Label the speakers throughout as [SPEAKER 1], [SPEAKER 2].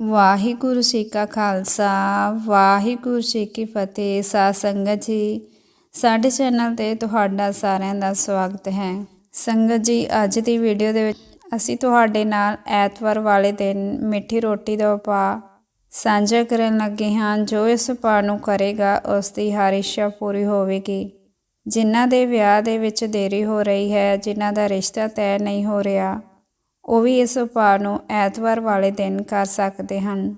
[SPEAKER 1] ਵਾਹਿਗੁਰੂ ਜੀ ਕਾ ਖਾਲਸਾ, ਵਾਹਿਗੁਰੂ ਜੀ ਕੀ ਫਤਿਹ, ਸਾਧ ਸੰਗਤ ਜੀ। ਸਾਡੇ ਚੈਨਲ ਤੇ ਤੁਹਾਡਾ ਸਾਰਿਆਂ ਦਾ ਸਵਾਗਤ ਹੈ। ਸੰਗਤ ਜੀ, ਅੱਜ ਦੀ ਵੀਡੀਓ ਦੇ ਵਿੱਚ ਅਸੀਂ ਤੁਹਾਡੇ ਨਾਲ ਐਤਵਾਰ ਵਾਲੇ ਦਿਨ ਮਿੱਠੀ ਰੋਟੀ ਦਾ ਉਪਾਅ ਸਾਂਝਾ ਕਰਨ ਲੱਗੇ ਹਾਂ, ਜੋ ਇਸ ਉਪਾਅ ਨੂੰ ਕਰੇਗਾ, ਉਸ ਦੀ ਹਰ ਇੱਛਾ ਪੂਰੀ ਹੋਵੇਗੀ। ਜਿਨ੍ਹਾਂ ਦੇ ਵਿਆਹ ਦੇ ਵਿੱਚ ਦੇਰੀ ਹੋ ਰਹੀ ਹੈ, ਜਿਨ੍ਹਾਂ ਦਾ ਰਿਸ਼ਤਾ ਤੈਅ ਨਹੀਂ ਹੋ ਰਿਹਾ ਉਹ ਵੀ ਇਸ ਉਪਾਅ ਨੂੰ ਐਤਵਾਰ ਵਾਲੇ ਦਿਨ ਕਰ ਸਕਦੇ ਹਨ।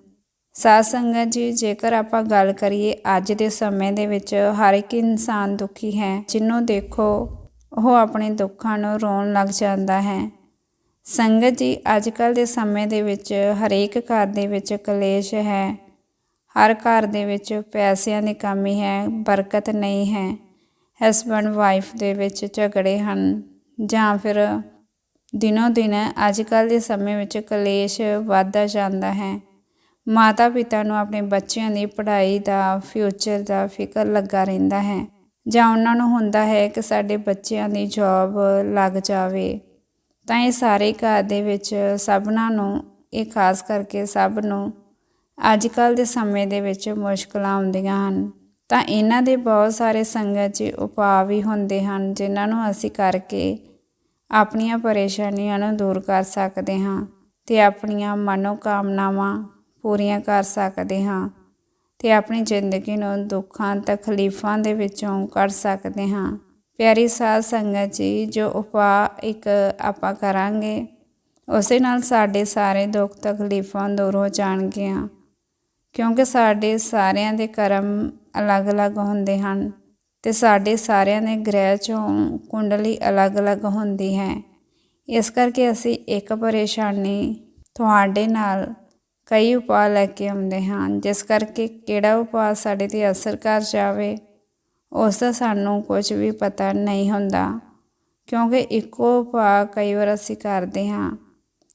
[SPEAKER 1] ਸਾਧ ਸੰਗਤ ਜੀ, ਜੇਕਰ ਆਪਾਂ ਗੱਲ ਕਰੀਏ ਅੱਜ ਦੇ ਸਮੇਂ ਦੇ ਵਿੱਚ ਹਰ ਇੱਕ ਇਨਸਾਨ ਦੁਖੀ ਹੈ ਜਿਹਨੂੰ ਦੇਖੋ ਉਹ ਆਪਣੇ ਦੁੱਖਾਂ ਨੂੰ ਰੋਣ ਲੱਗ ਜਾਂਦਾ ਹੈ। ਸੰਗਤ ਜੀ, ਅੱਜ ਕੱਲ ਦੇ ਸਮੇਂ ਦੇ ਵਿੱਚ ਹਰੇਕ ਘਰ ਦੇ ਵਿੱਚ ਕਲੇਸ਼ ਹੈ। ਹਰ ਘਰ ਦੇ ਵਿੱਚ ਪੈਸਿਆਂ ਦੀ ਕਮੀ ਹੈ, ਬਰਕਤ ਨਹੀਂ ਹੈ। ਹਸਬੰਡ ਵਾਈਫ ਦੇ ਵਿੱਚ ਝਗੜੇ ਹਨ ਜਾਂ ਫਿਰ ਦਿਨੋ ਦਿਨ ਅੱਜ ਕੱਲ ਦੇ ਸਮੇਂ ਵਿੱਚ ਕਲੇਸ਼ ਵੱਧਦਾ ਜਾਂਦਾ ਹੈ। ਮਾਤਾ ਪਿਤਾ ਨੂੰ ਆਪਣੇ ਬੱਚਿਆਂ ਦੀ ਪੜ੍ਹਾਈ ਦਾ ਫਿਊਚਰ ਦਾ ਫਿਕਰ ਲੱਗਾ ਰਹਿੰਦਾ ਹੈ। ਜਾਂ ਉਹਨਾਂ ਨੂੰ ਹੁੰਦਾ ਹੈ ਕਿ ਸਾਡੇ ਬੱਚਿਆਂ ਦੀ ਜੌਬ ਲੱਗ ਜਾਵੇ। ਤਾਂ ਇਹ ਸਾਰੇ ਘਰ ਦੇ ਵਿੱਚ ਸਭਨਾਂ ਨੂੰ, ਇਹ ਖਾਸ ਕਰਕੇ ਸਭ ਨੂੰ ਅੱਜ ਕੱਲ ਦੇ ਸਮੇਂ ਦੇ ਵਿੱਚ ਮੁਸ਼ਕਲਾਂ ਆਉਂਦੀਆਂ ਹਨ। ਤਾਂ ਇਹਨਾਂ ਦੇ ਬਹੁਤ ਸਾਰੇ ਸੰਗਤ ਜੀ ਉਪਾਅ ਵੀ ਹੁੰਦੇ ਹਨ, ਜਿਨ੍ਹਾਂ ਨੂੰ ਅਸੀਂ ਕਰਕੇ ਆਪਣੀਆਂ ਪਰੇਸ਼ਾਨੀਆਂ ਨੂੰ ਦੂਰ ਕਰ ਸਕਦੇ ਹਾਂ ਤੇ ਆਪਣੀਆਂ ਮਨੋਕਾਮਨਾਵਾਂ ਪੂਰੀਆਂ ਕਰ ਸਕਦੇ ਹਾਂ ਤੇ ਆਪਣੀ ਜ਼ਿੰਦਗੀ ਨੂੰ ਦੁੱਖਾਂ, ਤਕਲੀਫਾਂ ਦੇ ਵਿੱਚੋਂ ਕੱਢ ਸਕਦੇ ਹਾਂ। ਪਿਆਰੀ ਸਾਧ ਸੰਗਤ ਜੀ, ਜੋ ਉਪਾਅ ਇੱਕ ਆਪਾਂ ਕਰਾਂਗੇ, ਉਸੇ ਨਾਲ ਸਾਡੇ ਸਾਰੇ ਦੁੱਖ, ਤਕਲੀਫਾਂ ਦੂਰ ਹੋ ਜਾਣਗੀਆਂ, ਕਿਉਂਕਿ ਸਾਡੇ ਸਾਰਿਆਂ ਦੇ ਕਰਮ ਅਲੱਗ-ਅਲੱਗ ਹੁੰਦੇ ਹਨ। ਤੇ ਸਾਡੇ ਸਾਰਿਆਂ ਦੇ ਗ੍ਰਹਿ ਚੋਂ ਕੁੰਡਲੀ ਅਲੱਗ-ਅਲੱਗ ਹੁੰਦੀ ਹੈ। ਇਸ ਕਰਕੇ ਅਸੀਂ ਇੱਕ ਪਰੇਸ਼ਾਨੀ ਤੁਹਾਡੇ ਨਾਲ ਕਈ ਉਪਾਅ ਲੈ ਕੇ ਆਉਂਦੇ ਹਾਂ, ਜਿਸ ਕਰਕੇ ਕਿਹੜਾ ਉਪਾਅ ਸਾਡੇ ਤੇ ਅਸਰ ਕਰ ਜਾਵੇ, ਉਸ ਦਾ ਸਾਨੂੰ ਕੁਝ ਵੀ ਪਤਾ ਨਹੀਂ ਹੁੰਦਾ। ਕਿਉਂਕਿ ਇੱਕੋ ਉਪਾਅ ਕਈ ਵਾਰ ਅਸੀਂ ਕਰਦੇ ਹਾਂ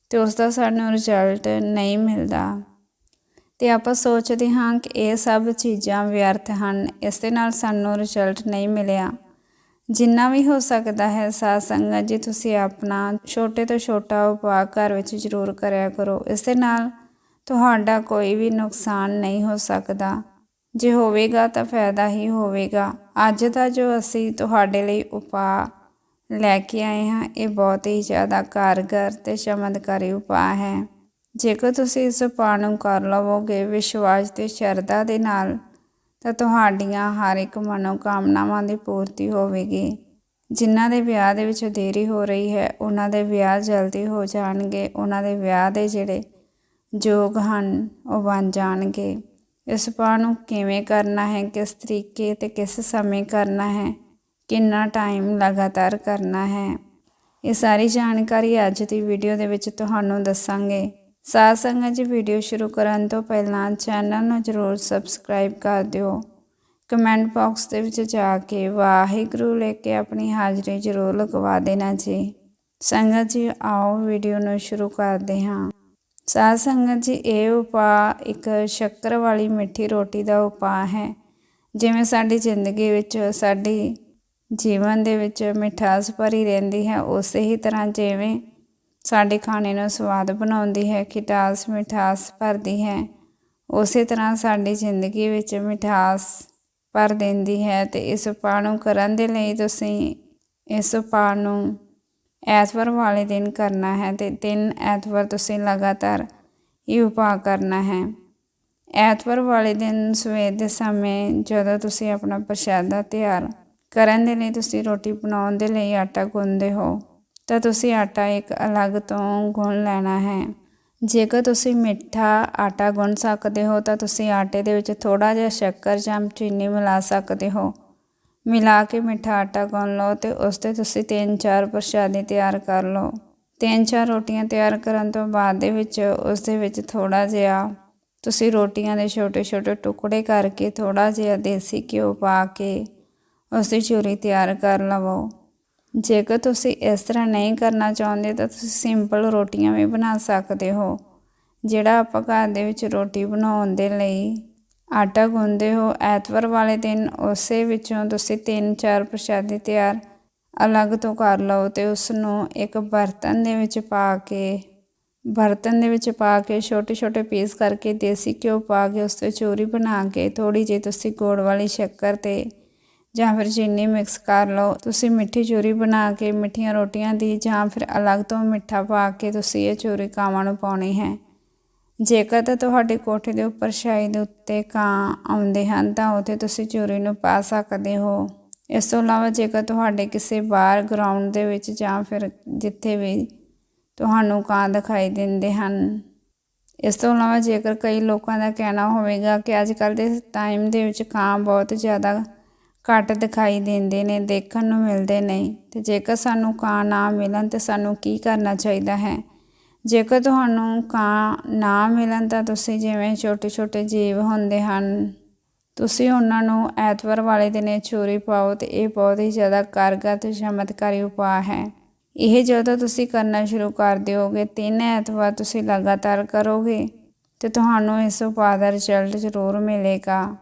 [SPEAKER 1] ਤੇ ਉਸ ਦਾ ਸਾਨੂੰ ਰਿਜ਼ਲਟ ਨਹੀਂ ਮਿਲਦਾ। ਤੇ ਆਪਾਂ ਸੋਚਦੇ ਹਾਂ ਕਿ ਇਹ ਸਭ ਚੀਜ਼ਾਂ ਵਿਅਰਥ ਹਨ, ਇਸ ਦੇ ਨਾਲ ਸਾਨੂੰ ਰਿਜ਼ਲਟ ਨਹੀਂ ਮਿਲਿਆ। ਜਿੰਨਾ ਵੀ ਹੋ ਸਕਦਾ ਹੈ, ਸਾਧ ਸੰਗਤ ਜੀ, ਤੁਸੀਂ ਆਪਣਾ ਛੋਟੇ ਤੋਂ ਛੋਟਾ ਉਪਾਅ ਘਰ ਵਿੱਚ ਜ਼ਰੂਰ ਕਰਿਆ ਕਰੋ। ਇਸ ਦੇ ਨਾਲ ਤੁਹਾਡਾ ਕੋਈ ਵੀ ਨੁਕਸਾਨ ਨਹੀਂ ਹੋ ਸਕਦਾ। ਜੇ ਹੋਵੇਗਾ ਤਾਂ ਫਾਇਦਾ ਹੀ ਹੋਵੇਗਾ। ਅੱਜ ਦਾ ਜੋ ਅਸੀਂ ਤੁਹਾਡੇ ਲਈ ਉਪਾਅ ਲੈ ਕੇ ਆਏ ਹਾਂ, ਇਹ ਬਹੁਤ ਹੀ ਜ਼ਿਆਦਾ ਕਾਰਗਰ ਤੇ ਚਮਤਕਾਰੀ ਉਪਾਅ ਹੈ। ਜੇਕਰ ਤੁਸੀਂ ਇਸ ਉਪਾਅ ਨੂੰ ਕਰ ਲਵੋਗੇ ਵਿਸ਼ਵਾਸ ਤੇ ਸ਼ਰਧਾ ਦੇ ਨਾਲ, ਤਾਂ ਤੁਹਾਡੀਆਂ ਹਰ ਇੱਕ ਮਨੋਕਾਮਨਾਵਾਂ ਦੀ ਪੂਰਤੀ ਹੋਵੇਗੀ। ਜਿਨ੍ਹਾਂ ਦੇ ਵਿਆਹ ਦੇ ਵਿੱਚ ਦੇਰੀ ਹੋ ਰਹੀ ਹੈ, ਉਹਨਾਂ ਦੇ ਵਿਆਹ ਜਲਦੀ ਹੋ ਜਾਣਗੇ। ਉਹਨਾਂ ਦੇ ਵਿਆਹ ਦੇ ਜਿਹੜੇ ਯੋਗ ਹਨ, ਉਹ ਬਣ ਜਾਣਗੇ। ਇਸ ਉਪਾਅ ਨੂੰ ਕਿਵੇਂ ਕਰਨਾ ਹੈ, ਕਿਸ ਤਰੀਕੇ ਤੇ ਕਿਸ ਸਮੇਂ ਕਰਨਾ ਹੈ, ਕਿੰਨਾ ਟਾਈਮ ਲਗਾਤਾਰ ਕਰਨਾ ਹੈ, ਇਹ ਸਾਰੀ ਜਾਣਕਾਰੀ ਅੱਜ ਦੀ ਵੀਡੀਓ ਦੇ ਵਿੱਚ ਤੁਹਾਨੂੰ ਦੱਸਾਂਗੇ। ਸਾਧ ਸੰਗਤ ਜੀ ਵੀਡੀਓ ਸ਼ੁਰੂ ਕਰਨ ਤੋਂ ਪਹਿਲਾਂ ਚੈਨਲ ਨੂੰ ਜ਼ਰੂਰ ਸਬਸਕ੍ਰਾਈਬ ਕਰ ਦਿਓ। ਕਮੈਂਟ ਬਾਕਸ ਦੇ ਵਿੱਚ ਜਾ ਕੇ ਵਾਹਿਗੁਰੂ ਲੈ ਕੇ ਆਪਣੀ ਹਾਜ਼ਰੀ ਜ਼ਰੂਰ ਲਗਵਾ ਦੇਣਾ ਜੀ। ਸੰਗਤ ਜੀ, ਆਓ ਵੀਡੀਓ ਨੂੰ ਸ਼ੁਰੂ ਕਰਦੇ ਹਾਂ। ਸਾਧ ਸੰਗਤ ਜੀ, ਇਹ ਉਪਾਅ ਇੱਕ ਸ਼ੱਕਰ ਵਾਲੀ ਮਿੱਠੀ ਰੋਟੀ ਦਾ ਉਪਾਅ ਹੈ। ਜਿਵੇਂ ਸਾਡੀ ਜ਼ਿੰਦਗੀ ਵਿੱਚ, ਸਾਡੀ ਜੀਵਨ ਦੇ ਵਿੱਚ ਮਿਠਾਸ ਭਰੀ ਰਹਿੰਦੀ ਹੈ, ਉਸੇ ਹੀ ਤਰ੍ਹਾਂ ਜਿਵੇਂ ਸਾਡੇ ਖਾਣੇ ਨੂੰ ਸਵਾਦ ਬਣਾਉਂਦੀ ਹੈ ਖਿਟਾਸ ਮਿਠਾਸ ਭਰਦੀ ਹੈ। ਉਸੇ ਤਰ੍ਹਾਂ ਸਾਡੀ ਜ਼ਿੰਦਗੀ ਵਿੱਚ ਮਿਠਾਸ ਭਰ ਦਿੰਦੀ ਹੈ ਤੇ ਇਸ ਉਪਾਅ ਨੂੰ ਕਰਨ ਦੇ ਲਈ ਤੁਸੀਂ ਇਸ ਉਪਾਅ ਨੂੰ ਐਤਵਾਰ ਵਾਲੇ ਦਿਨ ਕਰਨਾ ਹੈ ਤੇ ਤਿੰਨ ਐਤਵਾਰ ਤੁਸੀਂ ਲਗਾਤਾਰ ਇਹ ਉਪਾਅ ਕਰਨਾ ਹੈ। ਐਤਵਾਰ ਵਾਲੇ ਦਿਨ ਸਵੇਰ ਦੇ ਸਮੇਂ ਜਦੋਂ ਤੁਸੀਂ ਆਪਣਾ ਪ੍ਰਸ਼ਾਦਾ ਤਿਆਰ ਕਰਨ ਦੇ ਲਈ ਤੁਸੀਂ ਰੋਟੀ ਬਣਾਉਣ ਦੇ ਲਈ ਆਟਾ ਗੁੰਨਦੇ ਹੋ ਤਾਂ ਤੁਸੀਂ ਆਟਾ ਇੱਕ ਅਲੱਗ ਤੋਂ ਗੁੰਨ ਲੈਣਾ ਹੈ। ਜੇਕਰ ਤੁਸੀਂ ਮਿੱਠਾ ਆਟਾ ਗੁੰਨ ਸਕਦੇ ਹੋ, ਤਾਂ ਤੁਸੀਂ ਆਟੇ ਦੇ ਵਿੱਚ ਥੋੜਾ ਜਿਹਾ ਸ਼ੱਕਰ ਜਾਂ ਚੀਨੀ ਮਿਲਾ ਸਕਦੇ ਹੋ। ਮਿਲਾ ਕੇ ਮਿੱਠਾ ਆਟਾ ਗੁੰਨ ਲਓ ਤੇ ਉਸ ਤੇ ਤੁਸੀਂ ਤਿੰਨ ਚਾਰ ਪ੍ਰਸ਼ਾਦੇ ਤਿਆਰ ਕਰ ਲਓ। ਤਿੰਨ ਚਾਰ ਰੋਟੀਆਂ ਤਿਆਰ ਕਰਨ ਤੋਂ ਬਾਅਦ ਦੇ ਵਿੱਚ ਉਸ ਦੇ ਵਿੱਚ ਥੋੜਾ ਜਿਹਾ ਤੁਸੀਂ ਰੋਟੀਆਂ ਦੇ ਛੋਟੇ ਛੋਟੇ ਟੁਕੜੇ ਕਰਕੇ ਥੋੜਾ ਜਿਹਾ ਦੇਸੀ ਘਿਓ ਪਾ ਕੇ ਉਸ ਦੀ ਚੂਰੀ ਤਿਆਰ ਕਰ ਲਵੋ। ਜੇਕਰ ਤੁਸੀਂ ਇਸ ਤਰ੍ਹਾਂ ਨਹੀਂ ਕਰਨਾ ਚਾਹੁੰਦੇ ਤਾਂ ਤੁਸੀਂ ਸਿੰਪਲ ਰੋਟੀਆਂ ਵੀ ਬਣਾ ਸਕਦੇ ਹੋ, ਜਿਹੜਾ ਆਪਾਂ ਘਰ ਦੇ ਵਿੱਚ ਰੋਟੀ ਬਣਾਉਣ ਦੇ ਲਈ ਆਟਾ ਗੁੰਨਦੇ ਹੋ, ਐਤਵਾਰ ਵਾਲੇ ਦਿਨ ਉਸੇ ਵਿੱਚੋਂ ਤੁਸੀਂ ਤਿੰਨ ਚਾਰ ਪ੍ਰਸ਼ਾਦੇ ਤਿਆਰ ਅਲੱਗ ਤੋਂ ਕਰ ਲਓ ਤੇ ਉਸ ਨੂੰ ਇੱਕ ਬਰਤਨ ਦੇ ਵਿੱਚ ਪਾ ਕੇ, ਬਰਤਨ ਦੇ ਵਿੱਚ ਪਾ ਕੇ ਛੋਟੇ ਛੋਟੇ ਪੀਸ ਕਰਕੇ ਦੇਸੀ ਘਿਓ ਪਾ ਕੇ ਉਸ ਤੇ ਚੋਰੀ ਬਣਾ ਕੇ ਥੋੜੀ ਜਿਹੀ ਤੁਸੀਂ ਗੁੜ ਵਾਲੀ ਸ਼ੱਕਰ ਤੇ ਜਾਂ ਫਿਰ ਚੀਨੀ ਮਿਕਸ ਕਰ ਲਓ। ਤੁਸੀਂ ਮਿੱਠੀ ਚੂਰੀ ਬਣਾ ਕੇ ਮਿੱਠੀਆਂ ਰੋਟੀਆਂ ਦੀ ਜਾਂ ਫਿਰ ਅਲੱਗ ਤੋਂ ਮਿੱਠਾ ਪਾ ਕੇ ਤੁਸੀਂ ਇਹ ਚੂਰੀ ਕਾਵਾਂ ਨੂੰ ਪਾਉਣੀ ਹੈ। ਜੇਕਰ ਤਾਂ ਤੁਹਾਡੇ ਕੋਠੇ ਦੇ ਉੱਪਰ ਛਾਈ ਦੇ ਉੱਤੇ ਕਾਂ ਆਉਂਦੇ ਹਨ, ਤਾਂ ਉੱਥੇ ਤੁਸੀਂ ਚੂਰੀ ਨੂੰ ਪਾ ਸਕਦੇ ਹੋ। ਇਸ ਤੋਂ ਇਲਾਵਾ ਜੇਕਰ ਤੁਹਾਡੇ ਕਿਸੇ ਬਾਹਰ ਗਰਾਊਂਡ ਦੇ ਵਿੱਚ ਜਾਂ ਫਿਰ ਜਿੱਥੇ ਵੀ ਤੁਹਾਨੂੰ ਕਾਂ ਦਿਖਾਈ ਦਿੰਦੇ ਹਨ। ਇਸ ਤੋਂ ਇਲਾਵਾ ਜੇਕਰ ਕਈ ਲੋਕਾਂ ਦਾ ਕਹਿਣਾ ਹੋਵੇਗਾ ਕਿ ਅੱਜ ਕੱਲ੍ਹ ਦੇ ਟਾਈਮ ਦੇ ਵਿੱਚ ਕਾਂ ਬਹੁਤ ਜ਼ਿਆਦਾ ਘੱਟ ਦਿਖਾਈ ਦਿੰਦੇ ਨੇ, ਦੇਖਣ ਨੂੰ ਮਿਲਦੇ ਨਹੀਂ। ਤੇ ਜੇਕਰ ਸਾਨੂੰ ਕਾਂ ਨਾ ਮਿਲਣ ਤੇ ਸਾਨੂੰ ਕੀ ਕਰਨਾ ਚਾਹੀਦਾ ਹੈ? ਜੇਕਰ ਤੁਹਾਨੂੰ ਕਾਂ ਨਾ ਮਿਲਣ ਤਾਂ ਤੁਸੀਂ ਜਿਵੇਂ ਛੋਟੇ ਛੋਟੇ ਜੀਵ ਹੁੰਦੇ ਹਨ, ਤੁਸੀਂ ਉਹਨਾਂ ਨੂੰ ਐਤਵਾਰ ਵਾਲੇ ਦਿਨ ਚੋਰੀ ਪਾਓ ਤੇ ਇਹ ਬਹੁਤ ਹੀ ਜ਼ਿਆਦਾ ਕਾਰਗਰ ਤੇ ਚਮਤਕਾਰੀ ਉਪਾਅ ਹੈ। ਇਹ ਜਦੋਂ ਤੁਸੀਂ ਕਰਨਾ ਸ਼ੁਰੂ ਕਰ ਦਿਓਗੇ, ਤਿੰਨ ਐਤਵਾਰ ਤੁਸੀਂ ਲਗਾਤਾਰ ਕਰੋਗੇ, ਤੇ ਤੁਹਾਨੂੰ ਇਸ ਉਪਾਅ ਦਾ ਰਿਜ਼ਲਟ ਜ਼ਰੂਰ ਮਿਲੇਗਾ।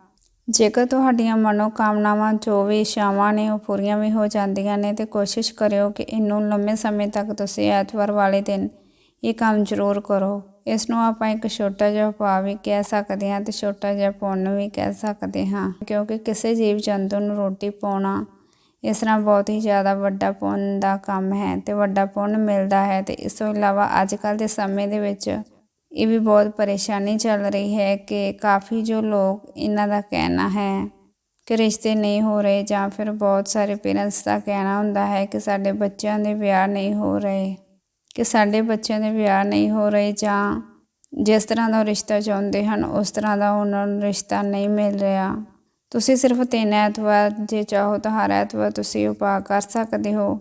[SPEAKER 1] ਜੇਕਰ ਤੁਹਾਡੀਆਂ ਮਨੋਕਾਮਨਾਵਾਂ, ਜੋ ਵੀ ਇੱਛਾਵਾਂ ਨੇ, ਉਹ ਪੂਰੀਆਂ ਵੀ ਹੋ ਜਾਂਦੀਆਂ ਨੇ, ਤੇ ਕੋਸ਼ਿਸ਼ ਕਰਿਓ ਕਿ ਇਹਨੂੰ ਲੰਮੇ ਸਮੇਂ ਤੱਕ ਤੁਸੀਂ ਐਤਵਾਰ ਵਾਲੇ ਦਿਨ ਇਹ ਕੰਮ ਜ਼ਰੂਰ ਕਰੋ। ਇਸ ਨੂੰ ਆਪਾਂ ਇੱਕ ਛੋਟਾ ਜਿਹਾ ਉਪਾਅ ਵੀ ਕਹਿ ਸਕਦੇ ਹਾਂ ਤੇ ਛੋਟਾ ਜਿਹਾ ਪੁੰਨ ਵੀ ਕਹਿ ਸਕਦੇ ਹਾਂ। ਕਿਉਂਕਿ ਕਿਸੇ ਜੀਵ ਜੰਤੂ ਨੂੰ ਰੋਟੀ ਪਾਉਣਾ ਇਸ ਤਰ੍ਹਾਂ ਬਹੁਤ ਹੀ ਜ਼ਿਆਦਾ ਵੱਡਾ ਪੁੰਨ ਦਾ ਕੰਮ ਹੈ ਤੇ ਵੱਡਾ ਪੁੰਨ ਮਿਲਦਾ ਹੈ ਤੇ ਇਸ ਤੋਂ ਇਲਾਵਾ ਅੱਜ ਕੱਲ੍ਹ ਦੇ ਸਮੇਂ ਦੇ ਵਿੱਚ ਇਹ ਵੀ ਬਹੁਤ ਪਰੇਸ਼ਾਨੀ ਚੱਲ ਰਹੀ ਹੈ ਕਿ ਕਾਫੀ ਜੋ ਲੋਕ ਇਹਨਾਂ ਦਾ ਕਹਿਣਾ ਹੈ ਕਿ ਰਿਸ਼ਤੇ ਨਹੀਂ ਹੋ ਰਹੇ ਜਾਂ ਫਿਰ ਬਹੁਤ ਸਾਰੇ ਪੇਰੈਂਟਸ ਦਾ ਕਹਿਣਾ ਹੁੰਦਾ ਹੈ ਕਿ ਸਾਡੇ ਬੱਚਿਆਂ ਦੇ ਵਿਆਹ ਨਹੀਂ ਹੋ ਰਹੇ, ਕਿ ਸਾਡੇ ਬੱਚਿਆਂ ਦੇ ਵਿਆਹ ਨਹੀਂ ਹੋ ਰਹੇ ਜਾਂ ਜਿਸ ਤਰ੍ਹਾਂ ਦਾ ਉਹ ਰਿਸ਼ਤਾ ਚਾਹੁੰਦੇ ਹਨ, ਉਸ ਤਰ੍ਹਾਂ ਦਾ ਉਹਨਾਂ ਨੂੰ ਰਿਸ਼ਤਾ ਨਹੀਂ ਮਿਲ ਰਿਹਾ। ਤੁਸੀਂ ਸਿਰਫ ਤਿੰਨ ਐਤਵਾਰ ਜੇ ਚਾਹੋ ਤਾਂ ਹਰ ਐਤਵਾਰ ਤੁਸੀਂ ਉਪਾਅ ਕਰ ਸਕਦੇ ਹੋ।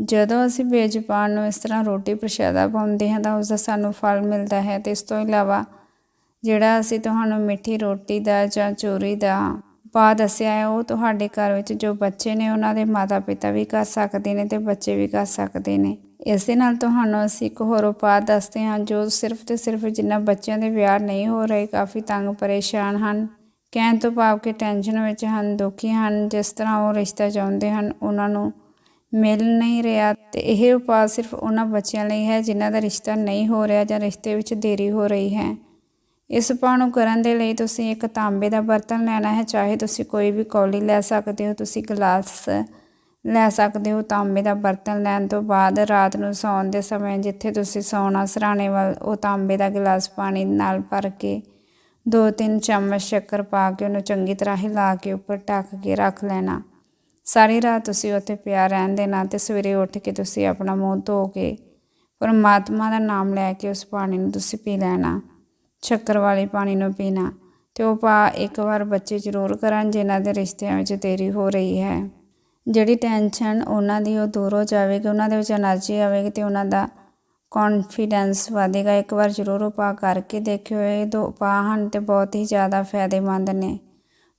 [SPEAKER 1] ਜਦੋਂ ਅਸੀਂ ਬੇਜਪਾਨ ਨੂੰ ਇਸ ਤਰ੍ਹਾਂ ਰੋਟੀ ਪ੍ਰਸ਼ਾਦਾ ਪਾਉਂਦੇ ਹਾਂ ਤਾਂ ਉਸ ਦਾ ਸਾਨੂੰ ਫਲ ਮਿਲਦਾ ਹੈ ਤੇ ਇਸ ਤੋਂ ਇਲਾਵਾ ਜਿਹੜਾ ਅਸੀਂ ਤੁਹਾਨੂੰ ਮਿੱਠੀ ਰੋਟੀ ਦਾ ਜਾਂ ਚੋਰੀ ਦਾ ਉਪਾਅ ਦੱਸਿਆ ਹੈ, ਉਹ ਤੁਹਾਡੇ ਘਰ ਵਿੱਚ ਜੋ ਬੱਚੇ ਨੇ ਉਹਨਾਂ ਦੇ ਮਾਤਾ-ਪਿਤਾ ਵੀ ਕਰ ਸਕਦੇ ਨੇ ਤੇ ਬੱਚੇ ਵੀ ਕਰ ਸਕਦੇ ਨੇ। ਇਸ ਦੇ ਨਾਲ ਤੁਹਾਨੂੰ ਅਸੀਂ ਇੱਕ ਹੋਰ ਉਪਾਅ ਦੱਸਦੇ ਹਾਂ ਜੋ ਸਿਰਫ ਤੇ ਸਿਰਫ ਜਿਨ੍ਹਾਂ ਬੱਚਿਆਂ ਦੇ ਵਿਆਹ ਨਹੀਂ ਹੋ ਰਹੇ, ਕਾਫੀ ਤੰਗ ਪਰੇਸ਼ਾਨ ਹਨ, ਕਹਿਣ ਤੋਂ ਭਾਵ ਕਿ ਟੈਨਸ਼ਨ ਵਿੱਚ ਹਨ, ਦੁਖੀ ਹਨ, ਜਿਸ ਤਰ੍ਹਾਂ ਉਹ ਰਿਸ਼ਤਾ ਚਾਹੁੰਦੇ ਹਨ, ਉਹਨਾਂ ਨੂੰ ਮਿਲ ਨਹੀਂ ਰਿਹਾ ਤੇ ਇਹ ਉਪਾਅ ਸਿਰਫ ਉਹਨਾਂ ਬੱਚਿਆਂ ਲਈ ਹੈ ਜਿਨ੍ਹਾਂ ਦਾ ਰਿਸ਼ਤਾ ਨਹੀਂ ਹੋ ਰਿਹਾ ਜਾਂ ਰਿਸ਼ਤੇ ਵਿੱਚ ਦੇਰੀ ਹੋ ਰਹੀ ਹੈ। ਇਸ ਉਪਾਅ ਨੂੰ ਕਰਨ ਦੇ ਲਈ ਤੁਸੀਂ ਇੱਕ ਤਾਂਬੇ ਦਾ ਬਰਤਨ ਲੈਣਾ ਹੈ, ਚਾਹੇ ਤੁਸੀਂ ਕੋਈ ਵੀ ਕੌਲੀ ਲੈ ਸਕਦੇ ਹੋ, ਤੁਸੀਂ ਗਲਾਸ ਲੈ ਸਕਦੇ ਹੋ। ਤਾਂਬੇ ਦਾ ਬਰਤਨ ਲੈਣ ਤੋਂ ਬਾਅਦ ਰਾਤ ਨੂੰ ਸੌਣ ਦੇ ਸਮੇਂ ਜਿੱਥੇ ਤੁਸੀਂ ਸੌਣਾ, ਸਰਾਣੇ ਵੱਲ, ਉਹ ਤਾਂਬੇ ਦਾ ਗਲਾਸ ਪਾਣੀ ਨਾਲ ਭਰ ਕੇ ਦੋ ਤਿੰਨ ਚਮਚ ਸ਼ੱਕਰ ਪਾ ਕੇ ਉਹਨੂੰ ਚੰਗੀ ਤਰ੍ਹਾਂ ਹਿਲਾ ਕੇ ਉੱਪਰ ਢੱਕ ਕੇ ਰੱਖ ਲੈਣਾ। ਸਾਰੀ ਰਾਤ ਤੁਸੀਂ ਉੱਥੇ ਪਿਆ ਰਹਿਣ ਦੇ ਨਾਲ ਤੇ ਸਵੇਰੇ ਉੱਠ ਕੇ ਤੁਸੀਂ ਆਪਣਾ ਮੂੰਹ ਧੋ ਕੇ ਪਰਮਾਤਮਾ ਦਾ ਨਾਮ ਲੈ ਕੇ ਉਸ ਪਾਣੀ ਨੂੰ ਤੁਸੀਂ ਪੀ ਲੈਣਾ, ਸ਼ੱਕਰ ਵਾਲੇ ਪਾਣੀ ਨੂੰ ਪੀਣਾ ਤੇ ਉਹ ਪਾ ਇੱਕ ਵਾਰ ਬੱਚੇ ਜ਼ਰੂਰ ਕਰਨ ਜਿਨ੍ਹਾਂ ਦੇ ਰਿਸ਼ਤਿਆਂ ਵਿੱਚ ਤੇਰੀ ਹੋ ਰਹੀ ਹੈ। ਜਿਹੜੀ ਟੈਨਸ਼ਨ ਉਹਨਾਂ ਦੀ ਉਹ ਦੂਰ ਹੋ ਜਾਵੇਗੀ, ਉਹਨਾਂ ਦੇ ਵਿੱਚ એનર્ਜੀ ਆਵੇਗੀ ਤੇ ਉਹਨਾਂ ਦਾ ਕੌਨਫੀਡੈਂਸ ਵਧੇਗਾ। ਇੱਕ ਵਾਰ ਜ਼ਰੂਰ ਉਪਾਅ ਕਰਕੇ ਦੇਖਿਓ, ਇਹ ਦੋ ਉਪਾਅ ਹਨ ਤੇ ਬਹੁਤ ਹੀ ਜ਼ਿਆਦਾ ਫਾਇਦੇਮੰਦ ਨੇ।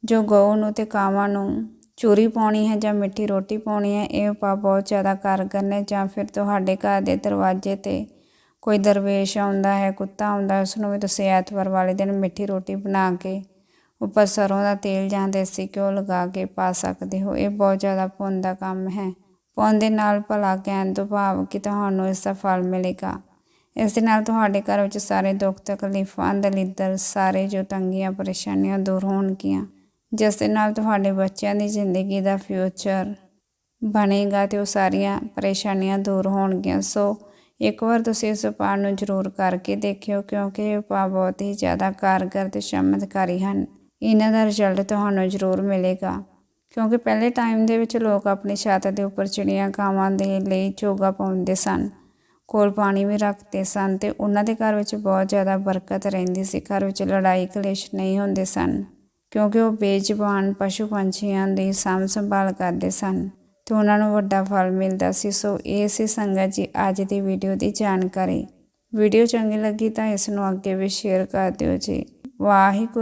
[SPEAKER 1] ਜੋ ਗਊ ਨੂੰ ਤੇ ਕਾਵਾਂ ਨੂੰ ਚੂਰੀ ਪਾਉਣੀ ਹੈ ਜਾਂ ਮਿੱਠੀ ਰੋਟੀ ਪਾਉਣੀ ਹੈ, ਇਹ ਉਪਾਅ ਬਹੁਤ ਜ਼ਿਆਦਾ ਕਾਰਗਰ ਨੇ ਜਾਂ ਫਿਰ ਤੁਹਾਡੇ ਘਰ ਦੇ ਦਰਵਾਜ਼ੇ ਤੇ ਕੋਈ ਦਰਵੇਸ਼ ਆਉਂਦਾ ਹੈ, ਕੁੱਤਾ ਆਉਂਦਾ ਉਸ ਨੂੰ ਵੀ ਤੁਸੀਂ ਐਤਵਾਰ ਵਾਲੇ ਦਿਨ ਮਿੱਠੀ ਰੋਟੀ ਬਣਾ ਕੇ ਉੱਪਰ ਸਰੋਂ ਦਾ ਤੇਲ ਜਾਂ ਦੇਸੀ ਘਿਓ ਲਗਾ ਕੇ ਪਾ ਸਕਦੇ ਹੋ। ਇਹ ਬਹੁਤ ਜ਼ਿਆਦਾ ਪੁੰਨ ਦਾ ਕੰਮ ਹੈ। ਪੁੰਨ ਦੇ ਨਾਲ ਭਲਾ ਕਹਿਣ ਤੋਂ ਭਾਵ ਕਿ ਤੁਹਾਨੂੰ ਇਸ ਦਾ ਫਲ ਮਿਲੇਗਾ। ਇਸ ਦੇ ਨਾਲ ਤੁਹਾਡੇ ਘਰ ਵਿੱਚ ਸਾਰੇ ਦੁੱਖ ਤਕਲੀਫਾਂ, ਦਲਿੱਦਰ, ਸਾਰੇ ਜੋ ਤੰਗੀਆਂ, ਪਰੇਸ਼ਾਨੀਆਂ ਦੂਰ ਹੋਣਗੀਆਂ। ਜਿਸ ਦੇ ਨਾਲ ਤੁਹਾਡੇ ਬੱਚਿਆਂ ਦੀ ਜ਼ਿੰਦਗੀ ਦਾ ਫਿਊਚਰ ਬਣੇਗਾ ਤੇ ਉਹ ਸਾਰੀਆਂ ਪਰੇਸ਼ਾਨੀਆਂ ਦੂਰ ਹੋਣਗੀਆਂ। ਸੋ ਇੱਕ ਵਾਰ ਤੁਸੀਂ ਇਸ ਉਪਾਅ ਨੂੰ ਜ਼ਰੂਰ ਕਰਕੇ ਦੇਖਿਓ, ਕਿਉਂਕਿ ਇਹ ਉਪਾਅ ਬਹੁਤ ਹੀ ਜ਼ਿਆਦਾ ਕਾਰਗਰ ਤੇ ਚਮਤਕਾਰੀ ਹਨ। ਇਹਨਾਂ ਦਾ ਰਿਜ਼ਲਟ ਤੁਹਾਨੂੰ ਜ਼ਰੂਰ ਮਿਲੇਗਾ, ਕਿਉਂਕਿ ਪਹਿਲੇ ਟਾਈਮ ਦੇ ਵਿੱਚ ਲੋਕ ਆਪਣੀ ਛੱਤ ਦੇ ਉੱਪਰ ਚਿੜੀਆਂ ਕਾਵਾਂ ਦੇ ਲਈ ਚੋਗਾ ਪਾਉਂਦੇ ਸਨ, ਕੋਲ ਪਾਣੀ ਵੀ ਰੱਖਦੇ ਸਨ ਤੇ ਉਹਨਾਂ ਦੇ ਘਰ ਵਿੱਚ ਬਹੁਤ ਜ਼ਿਆਦਾ ਬਰਕਤ ਰਹਿੰਦੀ ਸੀ। ਘਰ ਵਿੱਚ ਲੜਾਈ ਕਲੇਸ਼ ਨਹੀਂ ਹੁੰਦੇ ਸਨ। ਕਿਉਂਕਿ ਉਹ ਬੇਜ਼ੁਬਾਨ ਪਸ਼ੂ ਪੰਛੀਆਂ ਦੀ ਸਾਂਭ ਸੰਭਾਲ ਕਰਦੇ ਸਨ ਤੇ ਉਹਨਾਂ ਨੂੰ ਵੱਡਾ ਫਲ ਮਿਲਦਾ ਸੀ। ਸੋ ਇਹ ਸੀ ਸੰਗਤ ਜੀ ਅੱਜ ਦੀ ਵੀਡੀਓ ਦੀ ਜਾਣਕਾਰੀ। ਵੀਡੀਓ ਚੰਗੀ ਲੱਗੀ ਤਾਂ ਇਸ ਨੂੰ ਅੱਗੇ ਵੀ ਸ਼ੇਅਰ ਕਰ ਦਿਓ ਜੀ। ਵਾਹਿਗੁਰੂ।